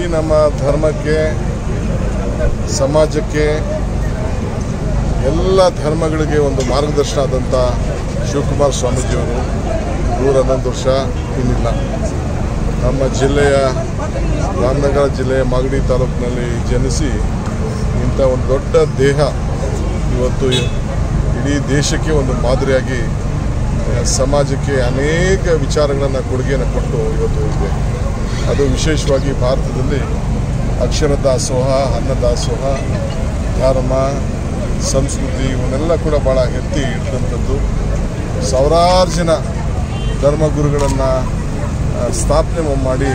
ಈ ನಮ್ಮ ಧರ್ಮಕ್ಕೆ, ಸಮಾಜಕ್ಕೆ, ಎಲ್ಲ ಧರ್ಮಗಳಿಗೆ ಒಂದು ಮಾರ್ಗದರ್ಶನ ಆದಂಥ ಶಿವಕುಮಾರ ಸ್ವಾಮೀಜಿಯವರು ನೂರ ಹನ್ನೊಂದು ವರ್ಷ ಇನ್ನಿಲ್ಲ ನಮ್ಮ ಜಿಲ್ಲೆಯ, ರಾಮನಗರ ಜಿಲ್ಲೆಯ ಮಾಗಡಿ ತಾಲೂಕಿನಲ್ಲಿ ಜನಿಸಿ ಇಂಥ ಒಂದು ದೊಡ್ಡ ದೇಹ ಇವತ್ತು ಇಡೀ ದೇಶಕ್ಕೆ ಒಂದು ಮಾದರಿಯಾಗಿ, ಸಮಾಜಕ್ಕೆ ಅನೇಕ ವಿಚಾರಗಳನ್ನು ಕೊಡುಗೆಯನ್ನು ಕೊಟ್ಟು ಇವತ್ತು ಇದೆ. ಅದು ವಿಶೇಷವಾಗಿ ಭಾರತದಲ್ಲಿ ಅಕ್ಷರ ದಾಸೋಹ, ಅನ್ನ ದಾಸೋಹ, ಧರ್ಮ, ಸಂಸ್ಕೃತಿ ಇವನ್ನೆಲ್ಲ ಕೂಡ ಭಾಳ ಎತ್ತಿ ಇಟ್ಟಂಥದ್ದು ಸಾವಿರಾರು ಜನ ಧರ್ಮಗುರುಗಳನ್ನು ಸ್ಥಾಪನೆ ಮಾಡಿ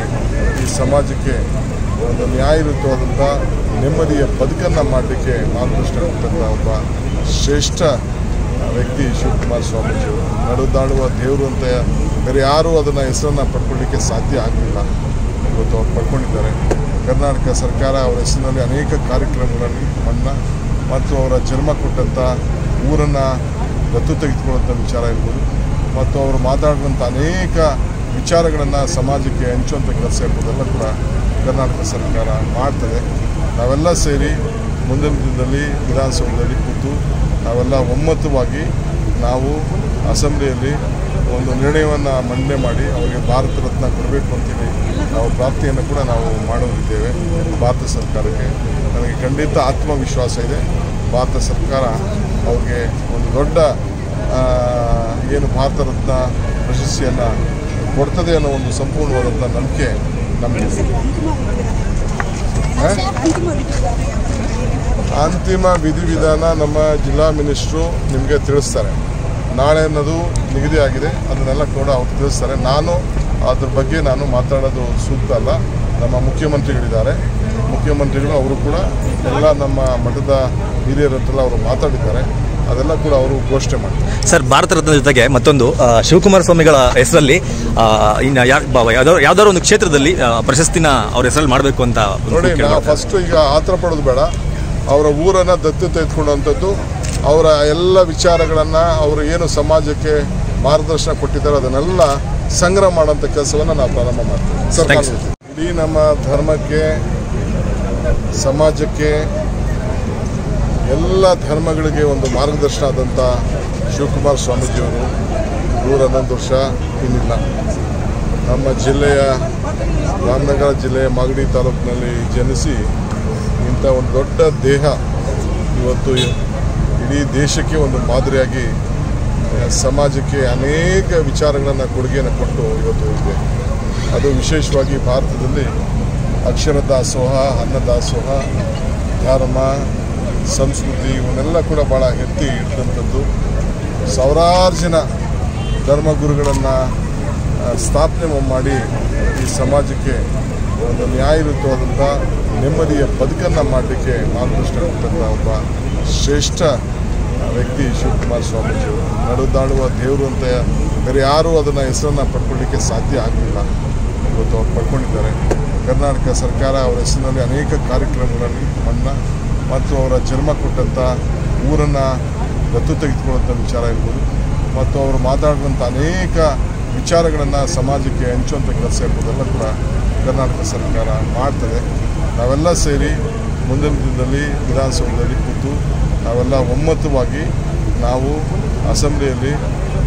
ಈ ಸಮಾಜಕ್ಕೆ ಒಂದು ನ್ಯಾಯಯುತವಾದಂಥ ನೆಮ್ಮದಿಯ ಬದುಕನ್ನು ಮಾಡಲಿಕ್ಕೆ ಮಾರ್ಗದರ್ಶನ ಒಬ್ಬ ಶ್ರೇಷ್ಠ ವ್ಯಕ್ತಿ ಶಿವಕುಮಾರ ಸ್ವಾಮೀಜಿ ನಡೆದಾಡುವ ದೇವರು ಅಂತ ಬೇರೆ ಯಾರೂ ಅದನ್ನು ಹೆಸರನ್ನು ಪಡ್ಕೊಳ್ಳಿಕ್ಕೆ ಸಾಧ್ಯ ಆಗಲಿಲ್ಲ. ಇವತ್ತು ಅವ್ರು ಪಡ್ಕೊಂಡಿದ್ದಾರೆ. ಕರ್ನಾಟಕ ಸರ್ಕಾರ ಅವರ ಹೆಸರಿನಲ್ಲಿ ಅನೇಕ ಕಾರ್ಯಕ್ರಮಗಳನ್ನು ಮತ್ತು ಅವರ ಜನ್ಮ ಕೊಟ್ಟಂಥ ಊರನ್ನು ದತ್ತು ತೆಗೆದುಕೊಳ್ಳುವಂಥ ವಿಚಾರ ಇರ್ಬೋದು. ಮತ್ತು ಅವರು ಮಾತಾಡುವಂಥ ಅನೇಕ ವಿಚಾರಗಳನ್ನು ಸಮಾಜಕ್ಕೆ ಹಂಚುವಂಥ ಕೆಲಸ ಇರ್ಬೋದೆಲ್ಲ ಕೂಡ ಕರ್ನಾಟಕ ಸರ್ಕಾರ ಮಾಡ್ತದೆ. ನಾವೆಲ್ಲ ಸೇರಿ ಮುಂದಿನ ದಿನದಲ್ಲಿ ವಿಧಾನಸೌಧದಲ್ಲಿ ಕೂತು ನಾವೆಲ್ಲ ಒಮ್ಮತವಾಗಿ ನಾವು ಅಸೆಂಬ್ಲಿಯಲ್ಲಿ ಒಂದು ನಿರ್ಣಯವನ್ನು ಮಂಡನೆ ಮಾಡಿ ಅವರಿಗೆ ಭಾರತ ರತ್ನ ಕೊಡಬೇಕು ಅಂತೇಳಿ ನಾವು ಪ್ರಾಪ್ತಿಯನ್ನು ಕೂಡ ನಾವು ಮಾಡೋರಿದ್ದೇವೆ ಭಾರತ ಸರ್ಕಾರಕ್ಕೆ ನನಗೆ ಖಂಡಿತ ಆತ್ಮವಿಶ್ವಾಸ ಇದೆ. ಭಾರತ ಸರ್ಕಾರ ಅವ್ರಿಗೆ ಒಂದು ದೊಡ್ಡ ಏನು ಭಾರತ ರತ್ನ ಪ್ರಶಸ್ತಿಯನ್ನು ಕೊಡ್ತದೆ ಅನ್ನೋ ಒಂದು ಸಂಪೂರ್ಣವಾದಂಥ ನಂಬಿಕೆ ನಮಗೆ ಅಂತಿಮ ವಿಧಿವಿಧಾನ ನಮ್ಮ ಜಿಲ್ಲಾ ಮಿನಿಸ್ಟ್ರು ನಿಮಗೆ ತಿಳಿಸ್ತಾರೆ. ನಾಳೆ ಅನ್ನೋದು ನಿಗದಿ ಆಗಿದೆ. ಅದನ್ನೆಲ್ಲ ಕೂಡ ಅವ್ರು ತಿಳಿಸ್ತಾರೆ. ನಾನು ಅದ್ರ ಬಗ್ಗೆ ನಾನು ಮಾತಾಡೋದು ಸೂಕ್ತ ಅಲ್ಲ. ನಮ್ಮ ಮುಖ್ಯಮಂತ್ರಿಗಳಿದ್ದಾರೆ. ಮುಖ್ಯಮಂತ್ರಿಗಳು ಅವರು ಕೂಡ ಎಲ್ಲ ನಮ್ಮ ಮಠದ ಹಿರಿಯರ ಹತ್ರ ಅವರು ಮಾತಾಡಿದ್ದಾರೆ. ಅದೆಲ್ಲ ಕೂಡ ಅವರು ಘೋಷಣೆ ಮಾಡ್ತಾರೆ. ಸರ್ ಭಾರತ ರತ್ನ ಜೊತೆಗೆ ಮತ್ತೊಂದು ಶಿವಕುಮಾರ ಸ್ವಾಮಿಗಳ ಹೆಸರಲ್ಲಿ ಇನ್ನು ಯಾಕೆ ಯಾವ್ದಾದ್ರು ಯಾವ್ದಾದ್ರು ಒಂದು ಕ್ಷೇತ್ರದಲ್ಲಿ ಪ್ರಶಸ್ತಿನ ಅವ್ರ ಹೆಸರಲ್ಲಿ ಮಾಡಬೇಕು ಅಂತ ನೋಡಿ. ಫಸ್ಟ್ ಈಗ ಆತರ ಪಡೋದು ಬೇಡ. ಅವರ ಊರನ್ನು ದತ್ತು ತೆಗೆದುಕೊಳ್ಳುವಂಥದ್ದು ಅವರ ಎಲ್ಲ ವಿಚಾರಗಳನ್ನು ಅವರು ಏನು ಸಮಾಜಕ್ಕೆ ಮಾರ್ಗದರ್ಶನ ಕೊಟ್ಟಿದ್ದಾರೆ ಅದನ್ನೆಲ್ಲ ಸಂಗ್ರಹ ಮಾಡುವಂಥ ಕೆಲಸವನ್ನು ನಾವು ಪ್ರಾರಂಭ ಮಾಡ್ತೀವಿ. ಸರ್ಕಾರ Thanks, ಇಡೀ ನಮ್ಮ ಧರ್ಮಕ್ಕೆ ಸಮಾಜಕ್ಕೆ ಎಲ್ಲ ಧರ್ಮಗಳಿಗೆ ಒಂದು ಮಾರ್ಗದರ್ಶನ ಆದಂಥ ಶಿವಕುಮಾರ ಸ್ವಾಮೀಜಿಯವರು ನೂರ ಹನ್ನೊಂದು ವರ್ಷ ಇನ್ನಿಲ್ಲ ನಮ್ಮ ಜಿಲ್ಲೆಯ ರಾಮನಗರ ಜಿಲ್ಲೆಯ ಮಾಗಡಿ ತಾಲೂಕಿನಲ್ಲಿ ಜನಿಸಿ ಇಂಥ ಒಂದು ದೊಡ್ಡ ದೇಹ ಇವತ್ತು ಇಡೀ ದೇಶಕ್ಕೆ ಒಂದು ಮಾದರಿಯಾಗಿ ಸಮಾಜಕ್ಕೆ ಅನೇಕ ವಿಚಾರಗಳನ್ನು ಕೊಡುಗೆಯನ್ನು ಕೊಟ್ಟು ಇವತ್ತು ಇದೆ ಅದು ವಿಶೇಷವಾಗಿ ಭಾರತದಲ್ಲಿ ಅಕ್ಷರ ದಾಸೋಹ, ಅನ್ನ ದಾಸೋಹ, ಧರ್ಮ, ಸಂಸ್ಕೃತಿ ಇವನ್ನೆಲ್ಲ ಕೂಡ ಭಾಳ ಎತ್ತಿ ಇಟ್ಟಂಥದ್ದು ಸಾವಿರಾರು ಜನ ಧರ್ಮಗುರುಗಳನ್ನು ಸ್ಥಾಪನೆ ಮಾಡಿ ಈ ಸಮಾಜಕ್ಕೆ ಒಂದು ನ್ಯಾಯಯುತವಾದಂಥ ನೆಮ್ಮದಿಯ ಬದುಕನ್ನು ಮಾಡಲಿಕ್ಕೆ ಮಾರ್ಗದರ್ಶನ ಒಬ್ಬ ಶ್ರೇಷ್ಠ ವ್ಯಕ್ತಿ ಶಿವಕುಮಾರ ಸ್ವಾಮೀಜಿ. ನಡೆದಾಡುವ ದೇವರು ಅಂತ ಬೇರೆ ಯಾರೂ ಅದನ್ನು ಹೆಸರನ್ನು ಪಡ್ಕೊಳ್ಳಿಕ್ಕೆ ಸಾಧ್ಯ ಆಗಲಿಲ್ಲ. ಇವತ್ತು ಅವ್ರು ಪಡ್ಕೊಂಡಿದ್ದಾರೆ. ಕರ್ನಾಟಕ ಸರ್ಕಾರ ಅವರ ಹೆಸರಿನಲ್ಲಿ ಅನೇಕ ಕಾರ್ಯಕ್ರಮಗಳನ್ನು ಮನ್ನ ಮತ್ತು ಅವರ ಜನ್ಮ ಕೊಟ್ಟಂಥ ಊರನ್ನು ದತ್ತು ತೆಗೆದುಕೊಳ್ಳುವಂಥ ವಿಚಾರ ಇರ್ಬೋದು. ಮತ್ತು ಅವರು ಮಾತಾಡುವಂಥ ಅನೇಕ ವಿಚಾರಗಳನ್ನು ಸಮಾಜಕ್ಕೆ ಹಂಚುವಂಥ ಕೆಲಸ ಇರ್ಬೋದೆಲ್ಲ ಕೂಡ ಕರ್ನಾಟಕ ಸರ್ಕಾರ ಮಾಡ್ತದೆ. ನಾವೆಲ್ಲ ಸೇರಿ ಮುಂದಿನ ದಿನದಲ್ಲಿ ವಿಧಾನಸೌಧದಲ್ಲಿ ಕೂತು ನಾವೆಲ್ಲ ಒಮ್ಮತವಾಗಿ ನಾವು ಅಸೆಂಬ್ಲಿಯಲ್ಲಿ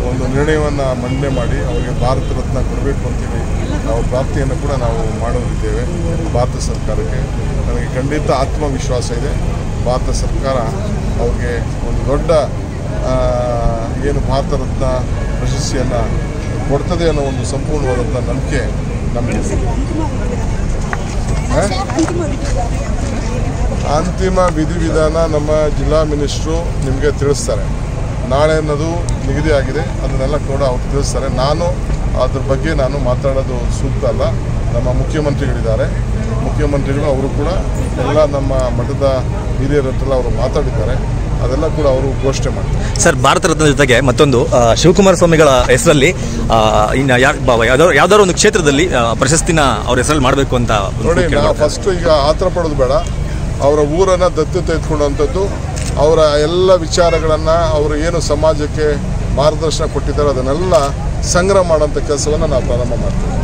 ಒಂದು ನಿರ್ಣಯವನ್ನು ಮಂಡನೆ ಮಾಡಿ ಅವರಿಗೆ ಭಾರತ ರತ್ನ ಕೊಡಬೇಕು ಅಂತೇಳಿ ನಾವು ಪ್ರಾಪ್ತಿಯನ್ನು ಕೂಡ ನಾವು ಮಾಡೋರಿದ್ದೇವೆ ಭಾರತ ಸರ್ಕಾರಕ್ಕೆ. ನನಗೆ ಖಂಡಿತ ಆತ್ಮವಿಶ್ವಾಸ ಇದೆ. ಭಾರತ ಸರ್ಕಾರ ಅವ್ರಿಗೆ ಒಂದು ದೊಡ್ಡ ಏನು ಭಾರತ ರತ್ನ ಪ್ರಶಸ್ತಿಯನ್ನು ಕೊಡ್ತದೆ ಅನ್ನೋ ಒಂದು ಸಂಪೂರ್ಣವಾದಂಥ ನಂಬಿಕೆ ನಮಗೆ. ಅಂತಿಮ ವಿಧಿವಿಧಾನ ನಮ್ಮ ಜಿಲ್ಲಾ ಮಿನಿಸ್ಟ್ರು ನಿಮಗೆ ತಿಳಿಸ್ತಾರೆ. ನಾಳೆ ಅನ್ನೋದು ನಿಗದಿ ಆಗಿದೆ ಅದನ್ನೆಲ್ಲ ಕೂಡ ಅವ್ರು ತಿಳಿಸ್ತಾರೆ. ನಾನು ಅದ್ರ ಬಗ್ಗೆ ನಾನು ಮಾತಾಡೋದು ಸೂಕ್ತ ಅಲ್ಲ. ನಮ್ಮ ಮುಖ್ಯಮಂತ್ರಿಗಳಿದ್ದಾರೆ. ಮುಖ್ಯಮಂತ್ರಿಗಳು ಅವರು ಕೂಡ ಎಲ್ಲ ನಮ್ಮ ಮಠದ ಹಿರಿಯರ ಹತ್ರ ಅವರು ಮಾತಾಡಿದ್ದಾರೆ. ಅದೆಲ್ಲ ಕೂಡ ಅವರು ಘೋಷಣೆ ಮಾಡ್ತಾರೆ. ಸರ್ ಭಾರತ ರತ್ನದ ಜೊತೆಗೆ ಮತ್ತೊಂದು ಶಿವಕುಮಾರ ಸ್ವಾಮಿಗಳ ಹೆಸರಲ್ಲಿ ಇನ್ನು ಯಾವ್ದಾದ್ರು ಯಾವ್ದಾದ್ರು ಒಂದು ಕ್ಷೇತ್ರದಲ್ಲಿ ಪ್ರಶಸ್ತಿನ ಅವ್ರ ಹೆಸರಲ್ಲಿ ಮಾಡಬೇಕು ಅಂತ ನೋಡಿ ಫಸ್ಟ್ ಈಗ ಆತರ ಪಡೋದು ಬೇಡ. ಅವರ ಊರನ್ನು ದತ್ತು ತೆಗೆದುಕೊಳ್ಳುವಂಥದ್ದು ಅವರ ಎಲ್ಲ ವಿಚಾರಗಳನ್ನು ಅವರು ಏನು ಸಮಾಜಕ್ಕೆ ಮಾರ್ಗದರ್ಶನ ಕೊಟ್ಟಿದ್ದಾರೆ ಅದನ್ನೆಲ್ಲ ಸಂಗ್ರಹ ಮಾಡೋಂಥ ಕೆಲಸವನ್ನು ನಾವು ಪ್ರಾರಂಭ ಮಾಡ್ತೀವಿ.